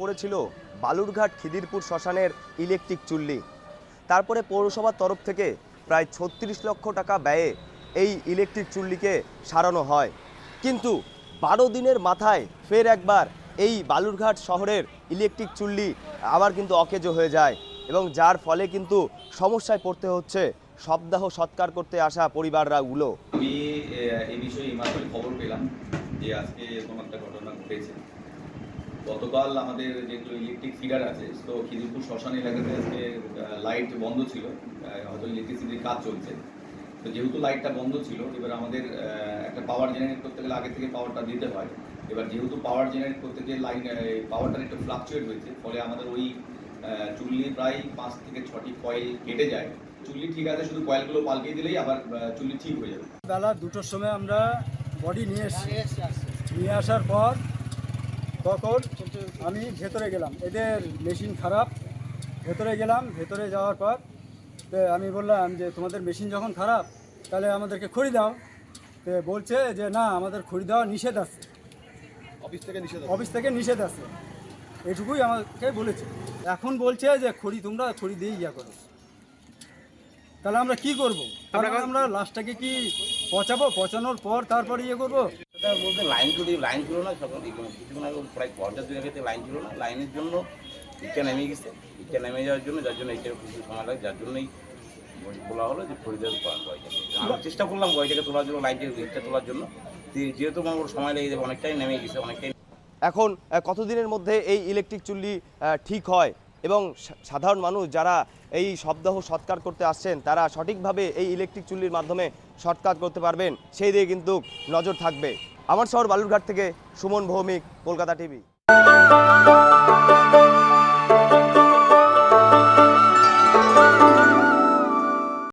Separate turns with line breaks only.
করেছিল বালুরঘাট খিদিরপুর শ্মশানের ইলেকট্রিক চুল্লি। তারপরে পৌরসভার তরফ থেকে প্রায় ছত্রিশ লক্ষ টাকা ব্যয়ে এই ইলেকট্রিক চুল্লিকে সারানো হয়। কিন্তু বারো দিনের মাথায় ফের একবার এই বালুরঘাট শহরের ইলেকট্রিক চুল্লি আবার কিন্তু অকেজো হয়ে যায় এবং যার ফলে কিন্তু সমস্যায় পড়তে হচ্ছে সপ্তাহ সৎকার করতে আসা পরিবাররাগুলো।
আমি এই বিষয়ে খবর পেলাম যে আজকে এরকম একটা ঘটনা ঘটেছে। গতকাল আমাদের যেগুলো ইলেকট্রিক ফিডার আছে তো খিদিরপুর শ্মশান এলাকাতে আজকে লাইট বন্ধ ছিল। হয়তো ইলেকট্রিসিটির কাজ চলছে। তো যেহেতু লাইটটা বন্ধ ছিল এবার আমাদের একটা পাওয়ার জেনারেট করতে গেলে আগে থেকে পাওয়ারটা দিতে হয়। এবার যেহেতু পাওয়ার জেনারেট করতে গিয়ে লাইন পাওয়ারটা একটু ফ্লাকচুয়েট হয়েছে ফলে আমাদের ওই চুল্লি প্রায় পাঁচ থেকে ছটি কয়েল কেটে যায়। চুল্লি ঠিক আছে শুধু কয়েলগুলো পাল্টিয়ে দিলেই আবার চুল্লি ঠিক হয়ে যাবে।
বেলা দুটোর সময় আমরা বডি নিয়ে এসেছি। নিয়ে আসার পর তখন আমি ভেতরে গেলাম। এদের মেশিন খারাপ। ভেতরে গেলাম ভেতরে যাওয়ার পর তো আমি বললাম যে তোমাদের মেশিন যখন খারাপ তাহলে আমাদেরকে খড়ি দাও। তো বলছে যে না আমাদের খড়ি দেওয়া নিষেধ আছে।
অফিস থেকে নিষেধ
অফিস থেকে নিষেধ আছে। এটুকুই আমাকে বলেছে। এখন বলছে যে খড়ি তোমরা খড়ি দিয়েই ইয়া করো। তাহলে আমরা কি করব? আমরা লাস্টটাকে কি পচাবো? পচানোর পর তারপর ইয়ে করব?
এটার মধ্যে লাইন যদি লাইন ছিল না, সকাল কিছুক্ষণ আগে প্রায় পঞ্চাশ দিন আগে লাইন ছিল না। লাইনের জন্য ইটটা নেমে গেছে। ইটটা নেমে যাওয়ার জন্য, যার জন্য এটা কিছু সময় লাগে, যার জন্যই বলা হলো যে গয়টাকে আমরা চেষ্টা করলাম গয়টাকে তোলার জন্য লাইটের ইটটা তোলার জন্য। যেহেতু আমার সময় লেগে যাবে, অনেকটাই নেমে গেছে, অনেকটাই
এখন কতদিনের মধ্যে এই ইলেকট্রিক চুল্লি ঠিক হয়? এবং সাধারণ মানুষ যারা এই সপ্তাহ সৎকার করতে আসছেন, তারা সঠিকভাবে এই ইলেকট্রিক চুল্লির মাধ্যমে সৎকার করতে পারবেন? সেই দিকে কিন্তু নজর থাকবে। আমার শহর বালুরঘাট থেকে সুমন ভৌমিক কলকাতা টিভি।